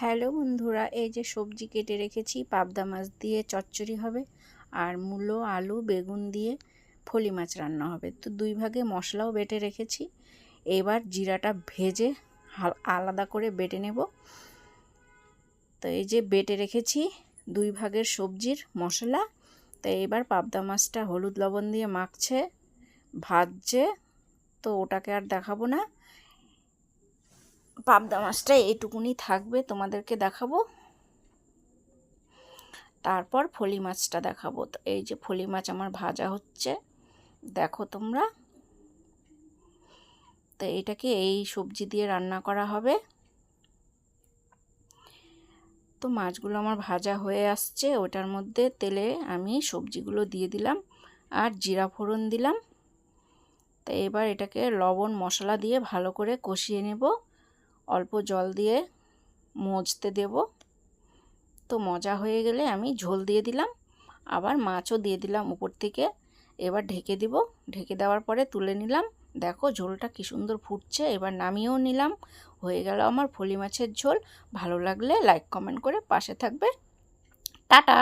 Hello বন্ধুরা, এই যে সবজি কেটে রেখেছি, পাবদা মাছ দিয়ে চচ্চড়ি হবে আর মূলো, আলু, বেগুন দিয়ে ফলি মাছ রান্না হবে। তো দুই ভাগে মশলাও বেটে রেখেছি। এবার জিরাটা ভেজে আলাদা করে বেটে নেব। তো এই যে বেটে রেখেছি দুই ভাগের সবজির মশলা। তো এবার পাবদা মাছটা হলুদ লবণ দিয়ে মাখছে, ভাজছে, তো ওটাকে আর দেখাবো না। পাবদা মাছটা এইটুকুনি থাকবে, তোমাদেরকে দেখাবো। তারপর ফলি মাছটা দেখাবো। তো এই যে ফলি মাছ আমার ভাজা হচ্ছে, দেখো তোমরা। তো এটাকে এই সবজি দিয়ে রান্না করা হবে। তো মাছগুলো আমার ভাজা হয়ে আসছে, ওটার মধ্যে তেলে আমি সবজিগুলো দিয়ে দিলাম আর জিরা ফোড়ন দিলাম। তো এবার এটাকে লবণ মশলা দিয়ে ভালো করে কষিয়ে নেব। অল্প জল দিয়ে মজতে দেব। তো মজা হয়ে গেলে আমি ঝোল দিয়ে দিলাম। আবার মাছও দিয়ে দিলাম উপর থেকে। এবার ঢেকে দিব। ঢেকে দেওয়ার পরে তুলে নিলাম। দেখো ঝোলটা কি সুন্দর ফুটছে। এবার নামিয়েও নিলাম। হয়ে গেল আমার ফলি মাছের ঝোল। ভালো লাগলে লাইক, কমেন্ট করে পাশে থাকবে। টাটা!